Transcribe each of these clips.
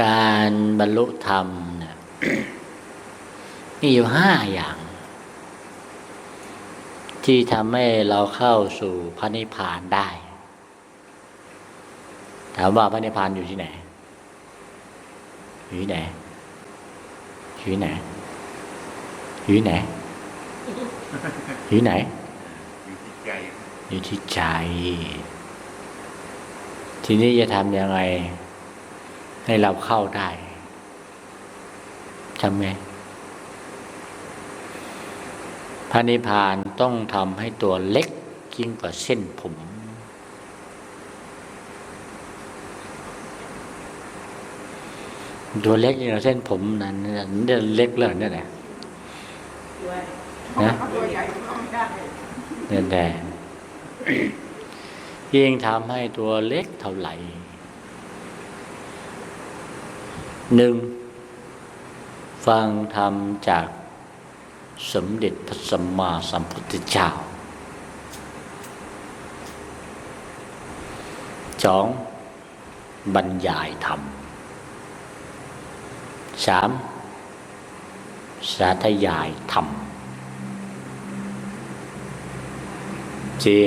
การบรรลุธรรมเนี่ยมีอยู่ห้าอย่าง ที่ทำให้เราเข้าสู่พระนิพพานได้ ถามว่าพระนิพพานอยู่ที่ไหน อยู่ที่ไหน อยู่ที่ไหน อยู่ที่ไหน อยู่ที่ไหน อยู่ที่ใจอยู่ที่ใจทีนี้จะทำยังไง ให้เราเข้าได้ทำไงพระนิพพานต้องทำให้ตัวเล็กยิ่งกว่าเส้นผม ตัวเล็กยิ่งกว่าเส้นผมนั้นเนี่ยเล็กเลยเนี่ยแหละด้วยนะเอาตัวใหญ่ก็ไม่ได้เนี่ยแหละยิ่งทำให้ตัวเล็กเท่าไหร่ หนึ่งฟังธรรมจากสมเด็จพระสัมมาสัมพุทธเจ้าสองบรรยายธรรมสามสาธยายธรรมสี่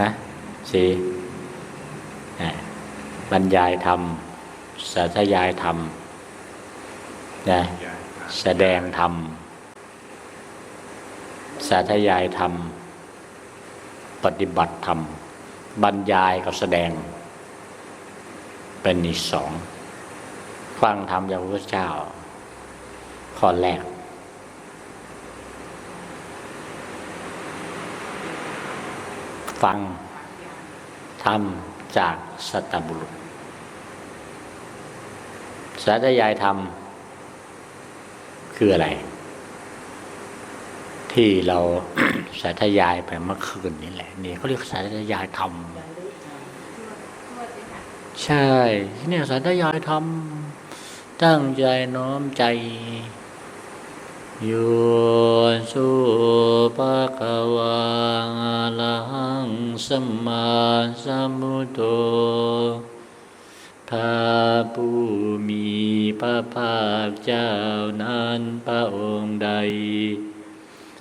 ฮะสี่ บรรยายธรรมสาธยายธรรมนะแสดงธรรมสาธยายธรรม ปฏิบัติธรรม บรรยายกับแสดง เป็นอีกสองฟังธรรมจากพระพุทธเจ้า ข้อแรก ฟังธรรมจากสัตบุรุษ สาธยายธรรม คืออะไร ที่เราสาธยายไปเมื่อคืนนี่แหละนี่เขาเรียกสาธยายธรรมใช่เนี่ยสาธยายธรรมตั้งใจน้อมใจโยสุปะคะวะอะระหังสัมมาสัมพุ ภาคเจ้านั้นพระองค์ใด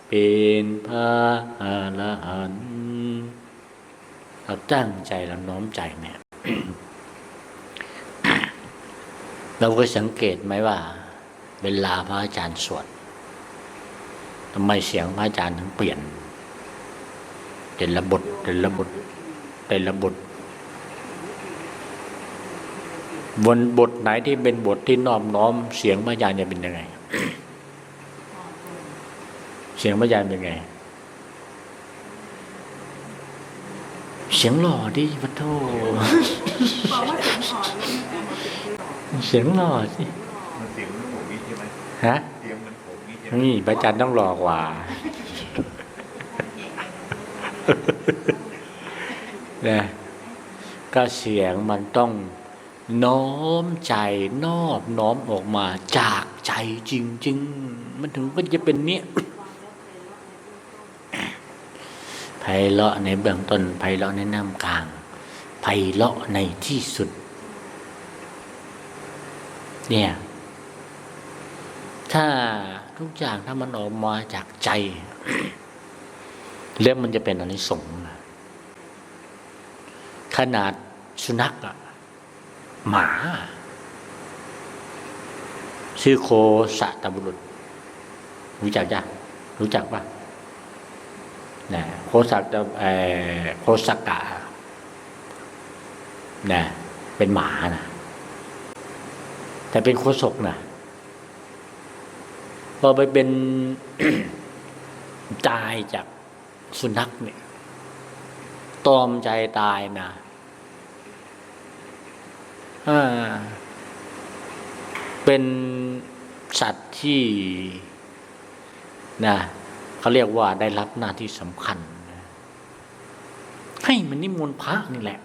เป็นพระอรหันต์เราตั้งใจเราน้อมใจเนี่ยเราก็สังเกตไหมว่า เวลาพระอาจารย์สวดทำไมเสียงพระอาจารย์ถึงเปลี่ยน เป็นระบทเป็นระบทเป็นระบท บนบทไหนที่เป็นบทที่นอบน้อม เสียงพระอาจารย์จะเป็นยังไง เสียงพระอาจารย์เป็นไง เสียงหล่อดิพระโทบอกว่าเสียงหอนแล้วมันเอามาเป็นที่หลอกเสียงหล่อสิมันเสียงมันผมนี่ใช่ไหมฮะเสียงมันผมนี่ใช่ไหมนี่พระอาจารย์ต้องหล่อกว่านะก็เสียงมันต้อง น้อมใจนอบน้อมออกมาจากใจจริง ๆ มันถึงก็จะเป็นเนี้ยไพเราะในเบื้องต้นไพเราะในน้ำกลางไพเราะในที่สุด เนี่ย ถ้าทุกอย่างถ้ามันออกมาจากใจ แล้วมันจะเป็นอนิสงส์นะขนาดสุนัขอะ หมา ชื่อโคสะตบุรุษ รู้จักจ้ะรู้จักปะนะโคสักะเอ่อโคสักกะนะเป็นหมานะแต่เป็นโคศกนะพอไปเป็นตายจากสุนัขเนี่ยตอมใจตายนะอ่า เป็นสัตว์ที่นะเขาเรียกว่าได้รับหน้าที่สำคัญ ให้มันนิมนต์พระนี่แหละ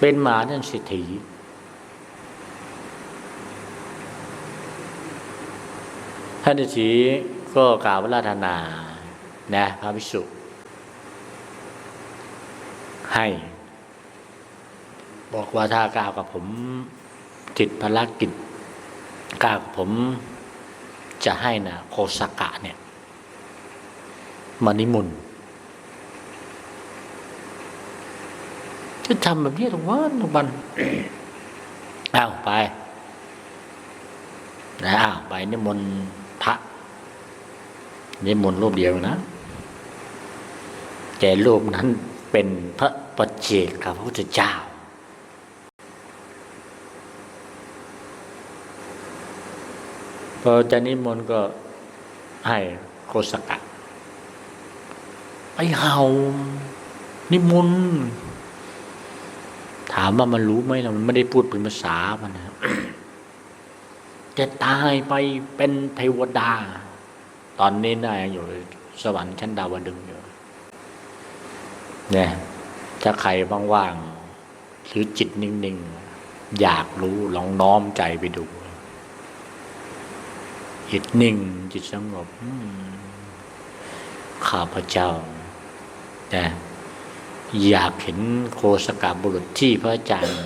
เป็นหมาท่านเศรษฐีท่านฤาษีก็กล่าวราธนานะพระภิกษุให้ บอกว่าถ้ากล่าวกับผมติดภารกิจกล่าวกับผมจะให้นะโคสกะเนี่ยมานิมนต์จะทำแบบนี้ทุกวันทุกวันอ้าวไปนะอ้าวไปนิมนต์พระนิมนต์รูปเดียวนะแต่รูปนั้นเป็นพระปัจเจกพระพุทธเจ้า พ อจะนิมนต์ก็ให้โคสกะไอเห่า นิมนต์ถามว่ามันรู้ไหมล่ะมันไม่ได้พูดเป็นภาษามันนะจะตายไปเป็นเทวดา ตอนนี้นายอยู่สวรรค์ชั้นดาวดึงอยู่เนี่ยถ้าใครว่างๆหรือจิตนิ่งๆ อยากรู้ลองน้อมใจไปดู จิตนิ่ง จิตสงบข้าพเจ้านะอยากเห็นโคสกาบุรุษที่พระอาจารย์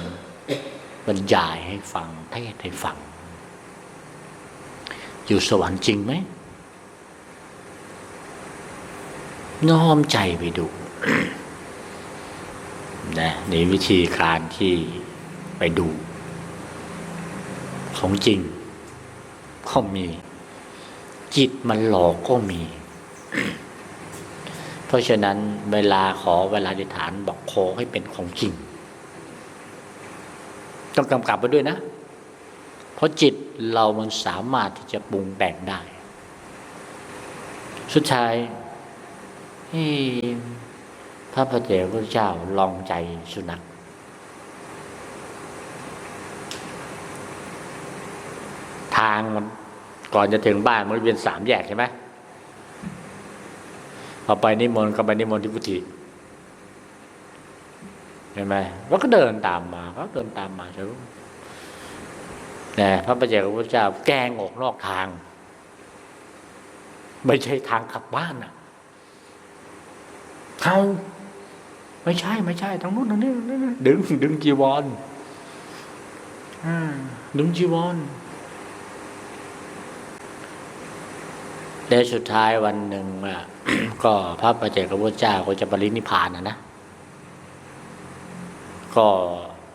บรรยายให้ฟังเทศให้ฟัง อยู่สวรรค์จริงไหม น้อมใจไปดูนะในวิธีการที่ไปดู ของจริงก็มี จิตมันหลอกก็มี เพราะฉะนั้นเวลาขอเวลาอธิษฐานบอกขอให้เป็นของจริง ต้องกำกับไปด้วยนะ เพราะจิตเรามันสามารถที่จะปรุงแต่งได้ สุดท้ายเฮ้พระพเจ้าพระเจ้าลองใจสุนัขทางมัน ก่อนจะถึงบ้านมันเป็นสามแยกใช่ไหมพอไปนิมนต์ก็ไปนิมนต์ที่กุฏิเห็นไหมแล้วก็เดินตามมาก็เดินตามมาใช่ไหมแต่พระประเจ้าพระเจ้าแกล้งออกนอกทาง ไม่ใช่ทางกลับบ้านอะเขาไม่ใช่ ไม่ใช่ทางนู้นทางนี้ทางนี้ดึงดึงจีวรอ่าดึงจีวร และสุดท้ายวันหนึ่งก็พระประเจกพระพุทธเจ้าก็จะปรินิพพานนะนะ ก็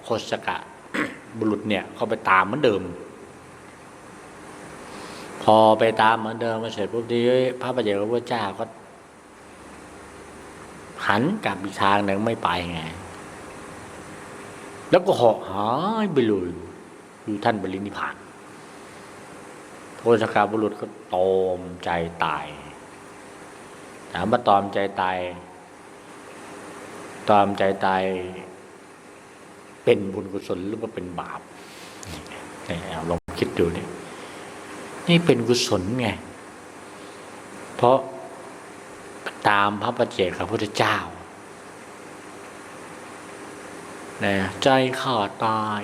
โคสกะบุรุษเนี่ยเขาไปตามเหมือนเดิม พอไปตามเหมือนเดิมมาเสร็จปุ๊บทีพระประเจกพระพุทธเจ้าก็หันกลับอีกทางหนึ่งไม่ไปไง แล้วก็เหาะหายไปเลยอยู่ท่านปรินิพพาน โทสกาบุรุษก็ตอมใจตาย ถามว่าตอมใจตาย ตอมใจตาย เป็นบุญกุศลหรือว่าเป็นบาปนี่ลองคิดดูนี่นี่เป็นกุศลไง เพราะตามพระประเจกพระพุทธเจ้านะใจขาดตาย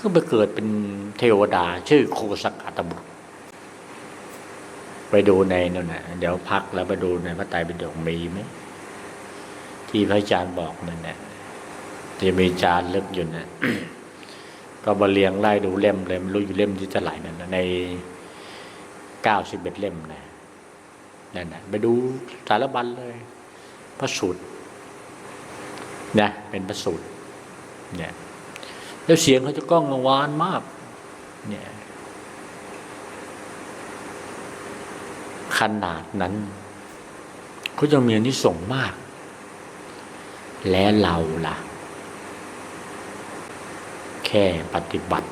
ก็ไปเกิดเป็นเทวดา ชื่อโคสกัตบุตร ไปดูในนั่นนะเดี๋ยวพักแล้วไปดูในพระไตรปิฎกมีไหมที่พระอาจารย์บอกนั่นนะจะมีจานเล็บอยู่นะก็มาเรียงไล่ดูเล่มเลยไม่รู้อยู่เล่มที่เท่าไหร่นั่นนะในเก้าสิบเอ็ดเล่มนะนั่นนะไปดูสารบัญเลย พระสูตรนะเป็นพระสูตรเนี่ย แล้วเสียงเขาจะก้องกังวานมาก เนี่ย ขนาดนั้นเขาจะมีอนิสงส์มาก และเราล่ะ แค่ปฏิบัติ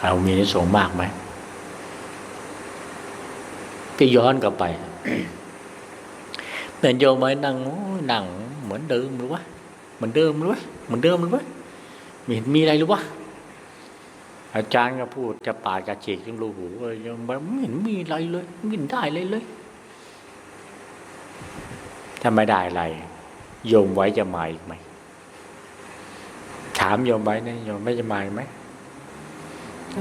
เรามีอนิสงส์มากไหมก็ย้อนกลับไปเหมือนโยมไว้นั่งนั่งเหมือนเดิมหรือวะ เหมือนเดิมหรือวะเหมือนเดิมรือวะไม่เห็นมีอะไรหรือวะอาจารย์ก็พูดจะปาดกระเจกยังรูหูเลยยังไม่เห็นมีอะไรเลยไม่เห็นได้เลยเลยถ้าไม่ได้อะไร โยมไว้จะมาอีกไหมถามโยมไว้นะโยมไม่จะมาอีกไหม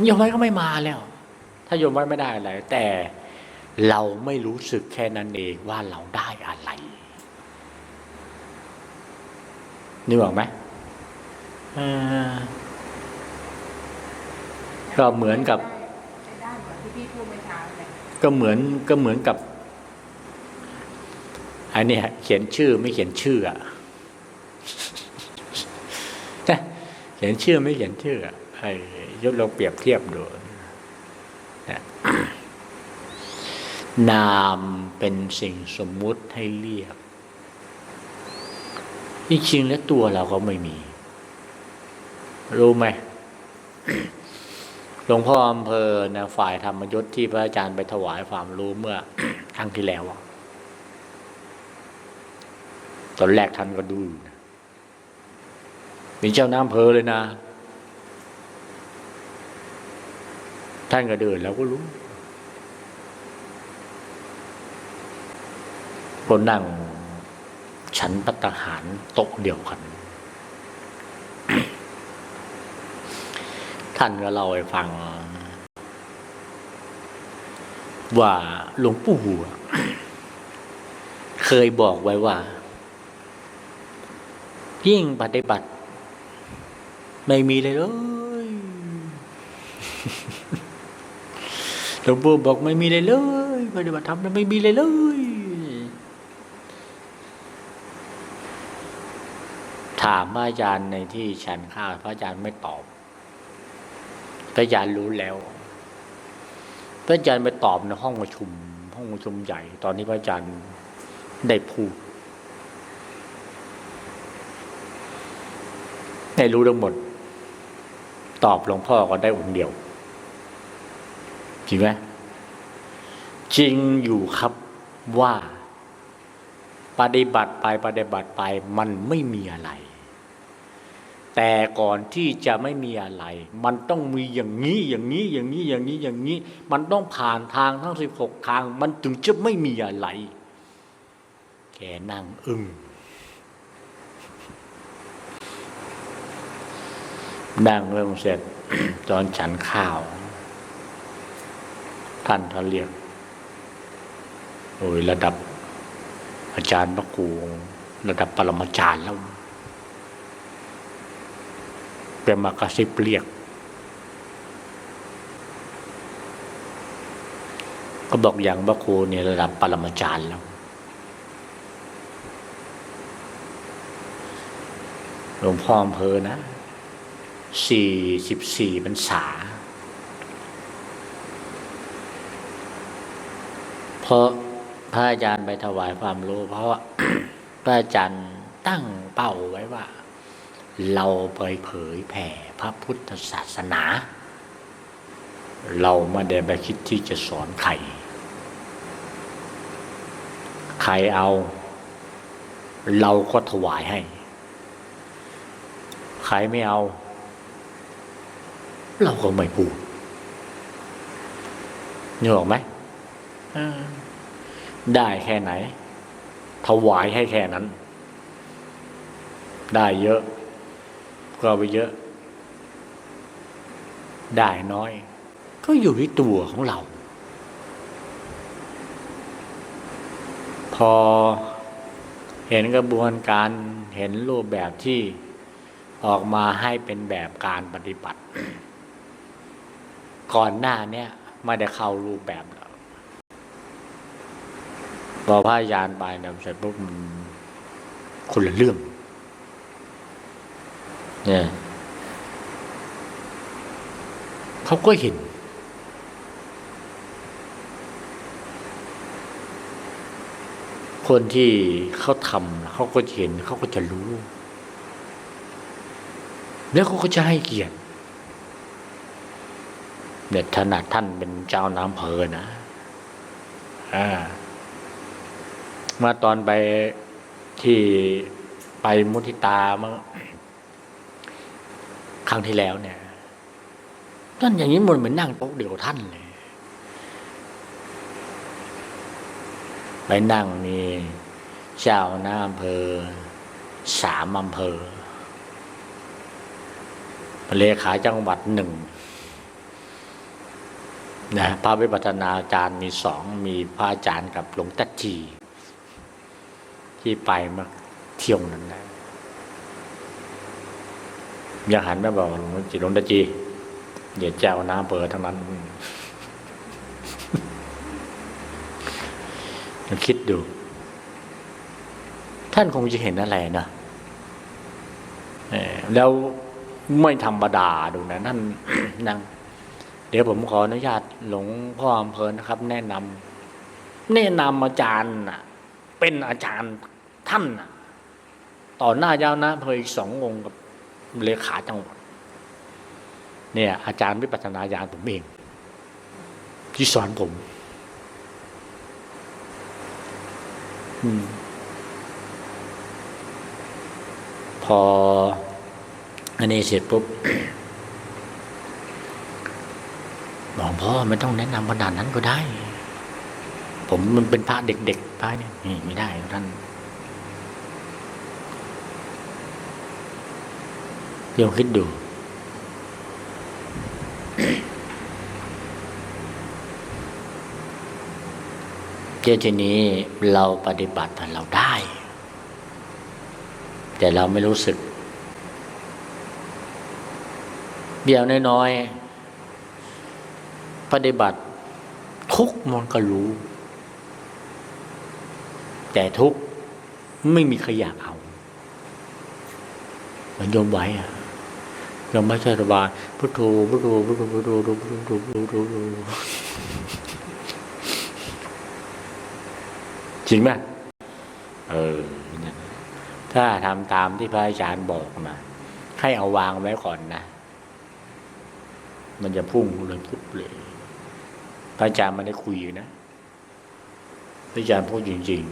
โยมไว้ก็ไม่มาแล้ว ถ้าโยมไว้ไม่ได้อะไรแต่เราไม่รู้สึกแค่นั้นเองว่าเราได้อะไร นึกออกไหมเออก็เหมือนกับใช้ได้เหมือนที่พี่พูดเมื่อเช้าเลยก็เหมือนก็เหมือนกับอันเนี้ยเขียนชื่อไม่เขียนชื่ออะนะเขียนชื่อไม่เขียนชื่ออะไอ้ยศเราเปรียบเทียบดูนะนามเป็นสิ่งสมมุติให้เรียก จริงๆแล้วตัวเราก็ไม่มี รู้ไหมหลวงพ่ออำเภอนะฝ่ายธรรมยศที่พระอาจารย์ไปถวายความรู้เมื่อครั้งที่แล้วตอนแรกท่านก็ดูอยู่นะมีเจ้าน้ำเภอเลยนะ ท่านก็เดินแล้วก็รู้ก็นั่ง ฉันพัตหารโต๊ะเดียวกัน ท่านก็เล่าให้ฟัง ว่าหลวงปู่อะเคยบอกไว้ว่า ยิ่งปฏิบัติ ไม่มีเลยเลยหลวงปู่บอกไม่มีเลยเลยปฏิบัติธรรมไม่มีเลยเลยามพระอาจารย์ในที่ฉันข้าวพระอาจารย์ไม่ตอบพระอาจารย์รู้แล้ว พระอาจารย์ไปตอบในห้องประชุม ห้องประชุมใหญ่ ตอนนี้พระอาจารย์ได้พูดได้รู้ทั้งหมด ตอบหลวงพ่อก็ได้องค์เดียวจริงไหมจริงอยู่ครับว่าปฏิบัติไปปฏิบัติไปมันไม่มีอะไร แต่ก่อนที่จะไม่มีอะไร มันต้องมีอย่างนี้อย่างนี้อย่างนี้อย่างนี้อย่างนี้ มันต้องผ่านทางทั้งสิบหกทาง มันถึงจะไม่มีอะไร แกนั่งอึ้งนั่งเรื่องเสร็จตอนฉันข้าว ท่านเขาเรียกโอ้ยระดับอาจารย์พระครูระดับปรมาจารย์แล้ว เป็นมากระซิบเรียก ก็บอกอย่างพระครูเนี่ยระดับปรมาจารย์แล้วหลวงพ่ออำเภอนะสี่สิบสี่พรรษา เพราะพระอาจารย์ไปถวายความรู้ เพราะว่าพระอาจารย์ตั้งเป้าไว้ว่า เราไปเผยแผ่พระพุทธศาสนา เราไม่ได้ไปคิดที่จะสอนใคร ใครเอา เราก็ถวายให้ ใครไม่เอา เราก็ไม่พูดนึกออกไหมได้แค่ไหน ถวายให้แค่นั้น ได้เยอะ เอาไปเยอะ ได้น้อย ก็อยู่ที่ตัวของเรา พอเห็นกระบวนการเห็นรูปแบบที่ออกมาให้เป็นแบบการปฏิบัติ ก่อนหน้าเนี้ยไม่ได้เข้ารูปแบบแล้วพอพระอาจารย์ไปเนี่ยเสร็จปุ๊บคนละเรื่อง เนี่ยเขาก็เห็น คนที่เขาทำเขาก็เห็นเขาก็จะรู้ แล้วเขาก็จะให้เกียรติเนี่ยถนัดท่านเป็นเจ้าน้ำเพอนะอ่ามื่อตอนไปที่ไปมุทิตามื่อ ครั้งที่แล้วเนี่ยท่านอย่างนี้มันเหมือนนั่งโต๊ะเดียวท่านเลยไปนั่งมีเจ้าหน้าอำเภอสามอำเภอเลขาจังหวัดหนึ่งนะพระวิปัฒนาจารย์มีสองมีพระอาจารย์กับหลวงตัดจี ที่ไปมาเที่ยวนั้นนะ อย่าหันไปบอกหลวงจีหลวงตาจีเดี๋ยวเจ้าน้ำเปิดทั้งนั้นลองคิดดู ท่านคงจะเห็นอะไรนะแล้วไม่ธรรมดาดูนะท่านนั่งเดี๋ยวผมขออนุญาตหลวงพ่ออำเภอนะครับ แนะนำแนะนำอาจารย์เป็นอาจารย์ท่านต่อหน้ายาวนะเพออีกสององค์กับ เลขาจังหวัดเนี่ย อาจารย์วิปัสสนาญาณผมเอง ที่สอนผม อืมพออันนี้เสร็จปุ๊บบอกพ่อไม่ต้องแนะนำขนาดนั้นก็ได้ ผมมันเป็นพระเด็กๆพระเนี่ยไม่ได้ท่านเดี๋ ยวคิดดู เจ้าทีนี้เราปฏิบัติเราได้ แต่เราไม่รู้สึกเดียวน้อยๆปฏิบัติทุกมันก็รู้ แต่ทุกไม่มีใครอยากเอาเหมันโยมไว้อะ ยังไม่ใช่ระบายพุทโธพุทโธพุทโธพุทโธพุทโธพุทโธพุทโธจริงไหมเออถ้าทำตามที่พระอาจารย์บอกมาให้เอาวางไว้ก่อนนะมันจะพุ่งเลยปุ๊บเลยพระอาจารย์มันได้คุยนะพระอาจารย์พูดจริง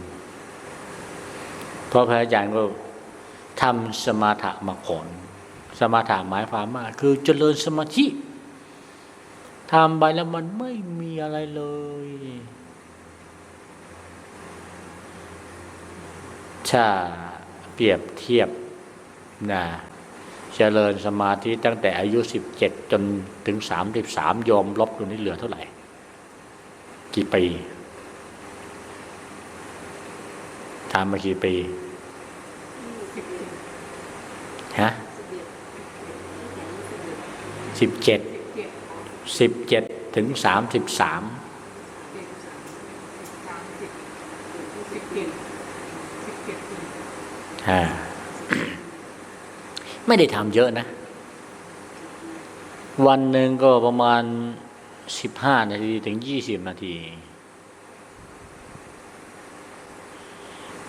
ๆ เพราะพระอาจารย์ก็ทำสมาธิมาก่อน สมาธิหมายความว่าคือเจริญสมาธิทำไปแล้วมันไม่มีอะไรเลย ถ้าเปรียบเทียบนะเจริญสมาธิตั้งแต่อายุสิบเจ็ดจนถึงสามสิบสามยอมลบตรงนี้เหลือเท่าไหร่ กี่ปีทำมากี่ปีฮะ สิบเจ็ดสิบเจ็ดถึงสามสิบสามไม่ได้ทำเยอะนะ วันหนึ่งก็ประมาณสิบห้านาทีถึงยี่สิบนาที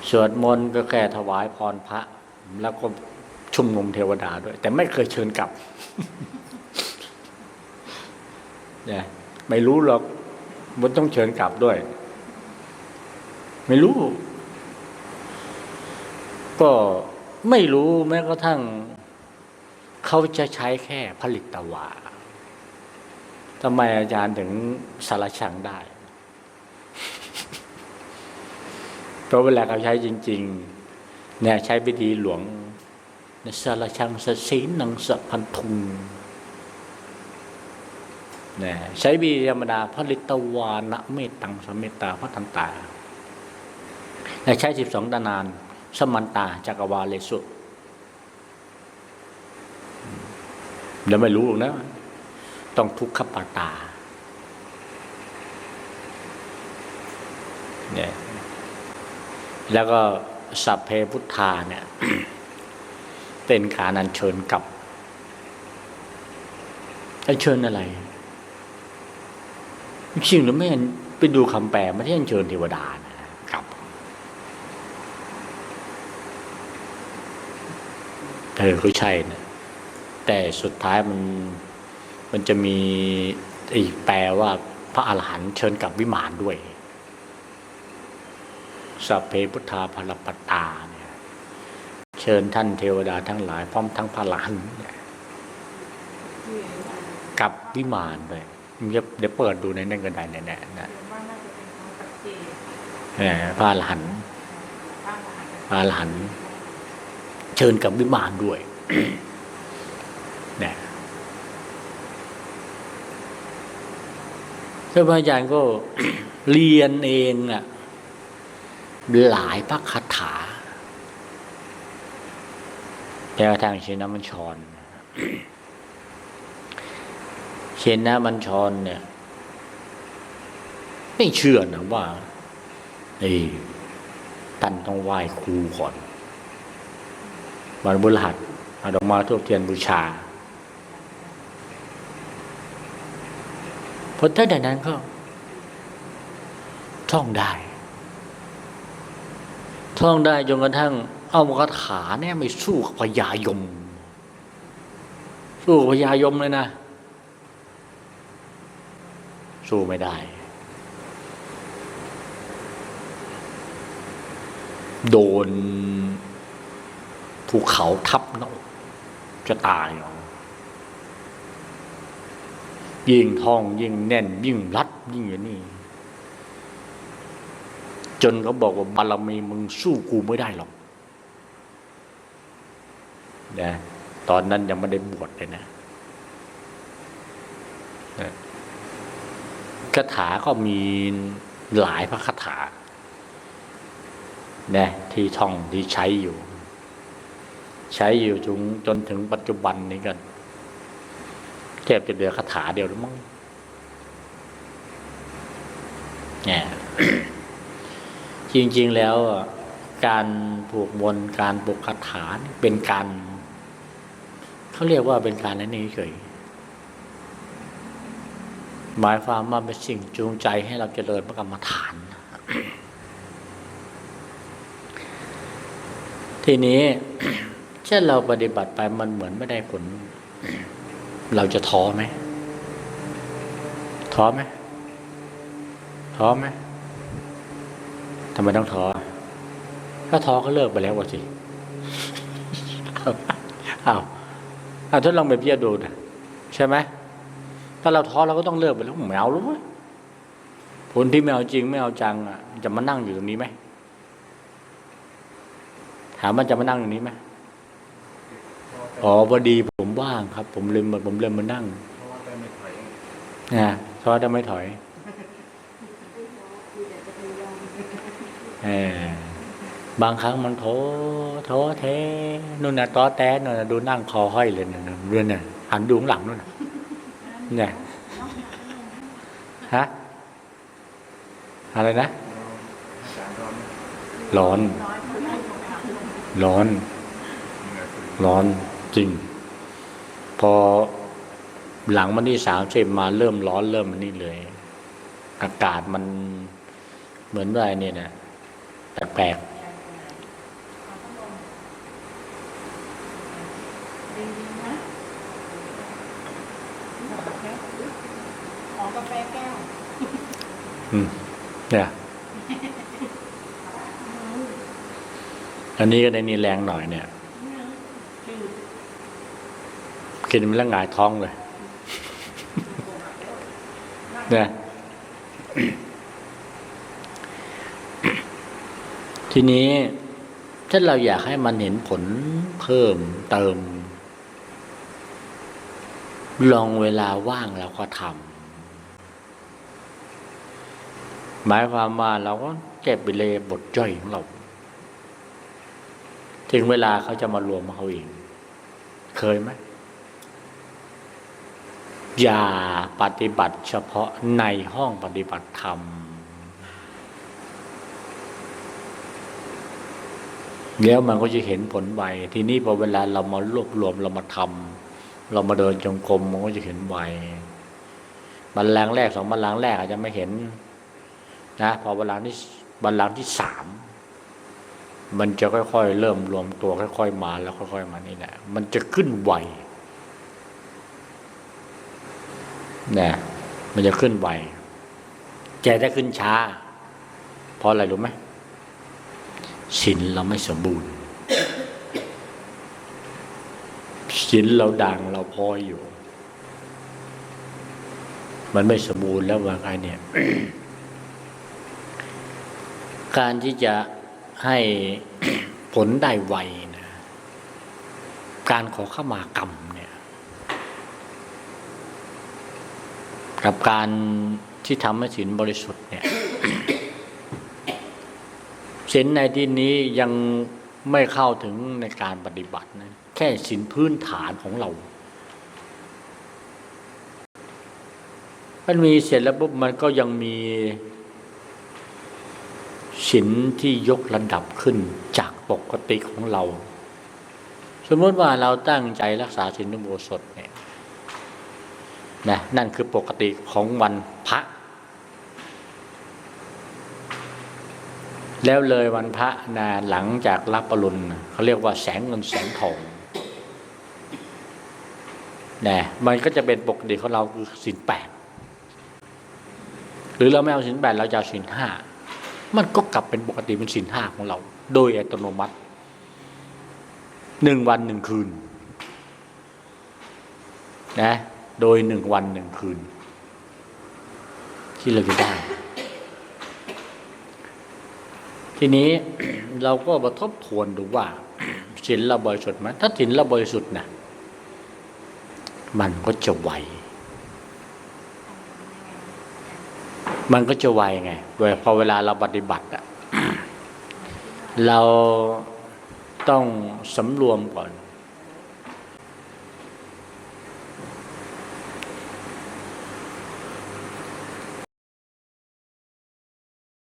สวดมนต์ก็แค่ถวายพรพระ แล้วก็ชุมนุมเทวดาด้วย แต่ไม่เคยเชิญกลับ เนี่ยไม่รู้หรอกมันต้องเชิญกลับด้วย ไม่รู้ ก็ไม่รู้แม้กระทั่ง เขาจะใช้แค่ผลิตตวาทำไมอาจารย์ถึงสารชังได้เพราะเวลาเขาใช้จริง ๆ เนี่ยใช้พิธีหลวงสารชังสศีนังสะพันทุง นี่ยใช้บีธรรมดาผลิตวานะเมตตังสมเมตตาพระทันตาและใช้สิบสองตานาน สมันตาจักรวาเลสุเดี๋ยวไม่รู้หรอกนะ ต้องทุกขปาตาเนี่ยแล้วก็สัพเพพุทธาเนี่ย เป็นการอัญเชิญกลับอัญเชิญอะไร จริงหรือไม่อัญไปดูคำแปลไม่ได้อัญเชิญเทวดานะครับเออก็ใช่นะแต่สุดท้ายมันมันจะมีอีกแปลว่าพระอาหารหันต์เชิญกลับวิมานด้วยสัพเพพุทธาภรปัตตาเนี่ยเชิญท่านเทวดาทั้งหลายพร้อมทั้งพระหลานเนี่ยกลับวิมานด้วยเดี๋ยว เดี๋ยวเปิดดูในนั้นก็ได้แน่ๆนะว่าน่าจะเป็นของปัจเจกเออพระอรหันต์บ้านหลังพระอรหันต์เชิญกลับวิมานด้วยเนี่ยท่านพระอาจารย์ก็เรียนเองอะหลายพระคาถาแต่กระทั่งชินมัญชร เชนนะบัญชรเนี่ย ไม่เชื่อนะว่าเอ้ท่านต้องไหว้ครูก่อนวันบุรหัสเอาดอกไม้ทูบเทียนบูชาพอตั้งแต่นั้นก็ท่องได้ท่องได้จนกระทั่งเอาคาถาเนี่ยไม่สู้กับพญายม สู้กับพญายมเลยนะ สู้ไม่ได้ โดนภูเขาทับเนาะจะตายเอายิ่งท่องยิ่งแน่น ยิ่งรัด ยิ่งอย่างนี้จนเขาบอกว่าบารมีมึงสู้กูไม่ได้หรอกนะตอนนั้นยังไม่ได้บวชเลยนะนะ คาถาก็มีหลายพระคาถานะที่ท่องที่ใช้อยู่ ใช้อยู่จนจนถึงปัจจุบันนี้กันแทบจะเหลือคาถาเดียวแล้วมั้งเนี่ยจริง ๆแล้วการผูกมนการปลุกคาถาเป็นการเขาเรียกว่าเป็นการนั้นเฉย หมายความว่าเป็นสิ่งจูงใจให้เราเจริญพระกรรมฐาน ทีนี้เช่นเราปฏิบัติไปมันเหมือนไม่ได้ผล เราจะท้อไหมท้อไหมท้อไหมทำไมต้องท้อถ้าท้อก็เลิกไปแล้ววะสิอ้าวอ้าวทดลองไปเพียดูนะใช่ไหม ถ้าเราท้อเราก็ต้องเลิกไปแล้วไม่เอาแล้วเว้ยผลที่ไม่เอาจริงไม่เอาจังอะจะมานั่งอยู่ตรงนี้ไหมถามว่าจะมานั่งตรงนี้ไหมอ๋อพอดีผมว่างครับ ผมเลยมาผมเลยมานั่งเพราะว่าได้ไม่ถอยนะท้อจะไม่ถอยเออบางครั้งมันโถโถเทนู่นน่ะต้อแต้นู่นน่ะดูนั่งคอห้อยเลยน่ะเรือนน่ะหันดูข้างหลังนู่นน่ะ เนี่ยฮะอะไรนะ ร้อน ร้อน ร้อนจริง พอหลังวันที่สามสิบมาเริ่มร้อนเริ่มมันนี่เลย อากาศมันเหมือนว่าไอ้เนี่ยนะแปลก กาแฟแก้วอืมเนี่ยอันนี้ก็ได้นี่แรงหน่อยเนี่ยกินมันแล้วหงายท้องเลยเนี่ยทีนี้ถ้าเราอยากให้มันเห็นผลเพิ่มเติม ลองเวลาว่างเราก็ทำ หมายความว่าเราก็เก็บไปเลยบทย่อยของเรา ถึงเวลาเขาจะมารวมเขาเอง เคยไหมอย่าปฏิบัติเฉพาะในห้องปฏิบัติธรรม แล้วมันก็จะเห็นผลไวทีนี้พอเวลาเรามารวบรวมเรามาทำเรามาเดินจงกรมมันก็จะเห็นไวบัลลังก์แรกสองบัลลังก์แรกอาจจะไม่เห็น นะพอบัลลังก์ที่บัลลังก์ที่สามมันจะค่อยๆ เริ่มรวมตัวค่อยๆมาแล้วค่อยๆมานี่แหละมันจะขึ้นไวเนี่ยมันจะขึ้นไวแต่ถ้าขึ้นช้า เพราะอะไรรู้ไหมศีลเราไม่สมบูรณ์ศีลเราดังเราพออยู่ มันไม่สมบูรณ์แล้วว่าไงเนี่ย การที่จะให้ผลได้ไวนะการขอเข้ามากรรมเนี่ยกับการที่ทำให้ศีลบริสุทธิ์เนี่ยศีลในที่นี้ยังไม่เข้าถึงในการปฏิบัตินะแค่ศีลพื้นฐานของเรา มันมีเสร็จแล้วปุ๊บมันก็ยังมี ศีลที่ยกระดับขึ้นจากปกติของเรา สมมติว่าเราตั้งใจรักษาศีลอุโบสถเนี่ยนะนั่นคือปกติของวันพระ แล้วเลยวันพระนะหลังจากรับปรุณเขาเรียกว่าแสงเงินแสงทองนะมันก็จะเป็นปกติของเราคือศีลแปดหรือเราไม่เอาศีลแปดเราจะเอาศีลห้า มันก็กลับเป็นปกติเป็นศีลห้าของเรา โดยอัตโนมัติหนึ่งวันหนึ่งคืนนะโดยหนึ่งวันหนึ่งคืน ที่เราจะได้ ทีนี้เราก็มาทบทวนดูว่าศีลเราบริสุทธิ์ไหมถ้าศีลเราบริสุทธิ์นะมันก็จะไว มันก็จะไวไงโดยพอเวลาเราปฏิบัติอะเราต้องสำรวมก่อน